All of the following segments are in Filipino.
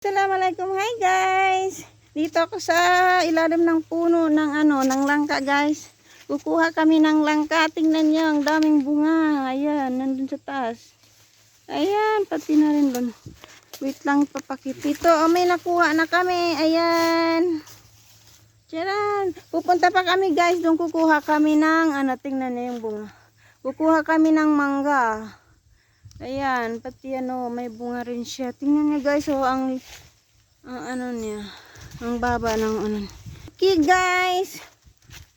Assalamualaikum. Hi guys. Dito ako sa ilalim ng puno ng ano, ng langka guys. Kukuha kami ng langka. Tingnan niyo, ang daming bunga. Ayan, nandun sa taas. Ayan, pati na rin doon. Wait lang, papakit. Ito, oh, may nakuha na kami. Ayan. Tiyan. Pupunta pa kami guys. Doon kukuha kami ng, ano, tingnan niyo yung bunga. Kukuha kami ng mangga. Ayan, pati ano, may bunga rin siya. Tingnan niyo guys, oh, ang, ang ano niya, ang baba ng ano. Okay guys,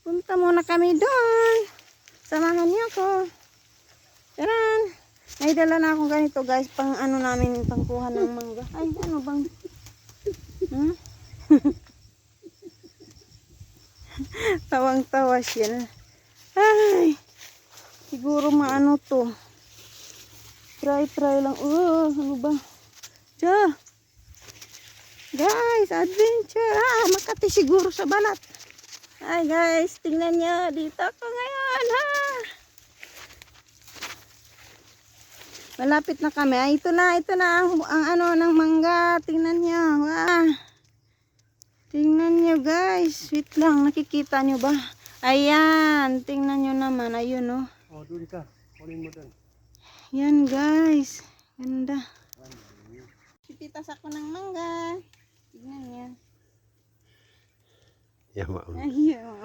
punta muna kami doon. Samahan niyo ako. Taran. May dala na akong ganito guys, pang ano namin, pangkuha ng mangga. Ay, ano bang? Hmm? Tawang-tawa siya. Ay, siguro maano to. Try, try lang. Oh, ano ba? Tiyo. Guys, adventure. Ah, makati siguro sa balat. Ay, guys, tingnan nyo. Dito ako ngayon, ha? Malapit na kami. Ay, ito na, ito na ang, ang ano ng mangga. Tingnan nyo. Ah. Tingnan nyo, guys. Wait lang, nakikita nyo ba? Ayan, tingnan nyo naman. Ayun, oh. Oh, doon ka. Kunin mo doon. Yan guys. Ganda. Pipitas ako ng mangga. Tignan niya. Yama. Ayun.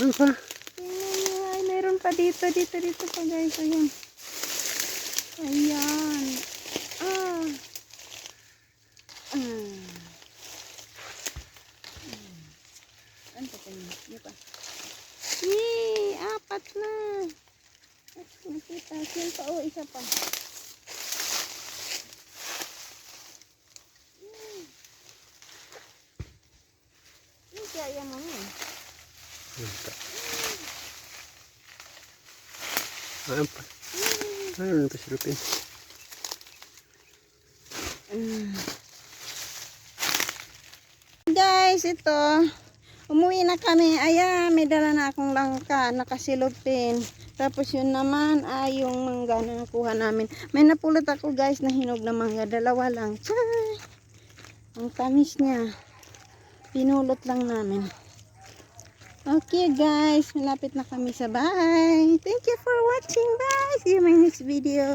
Ano pa? Ay, meron pa dito, dito, dito pa guys. Ayan. Ayan. Ah. Mm. Ano pa tayo? Ano pa? Yay! Apat na. Nakita. Yan pa. Oh, isa pa. Hmm. Ano kaya yan mami? Doon ka. Ano pa? Ano pa silupin? Mm. Guys, ito. Umuwi na kami. Ayan, may dala na akong langka. Nakasilupin. Tapos yun naman ay yung mangga na nakuha namin. May napulot ako guys na hinog na mangga. Dalawa lang. Chay! Ang tamis niya. Pinulot lang namin. Okay guys, malapit na kami sa bahay. Thank you for watching. Bye! See you in my next video.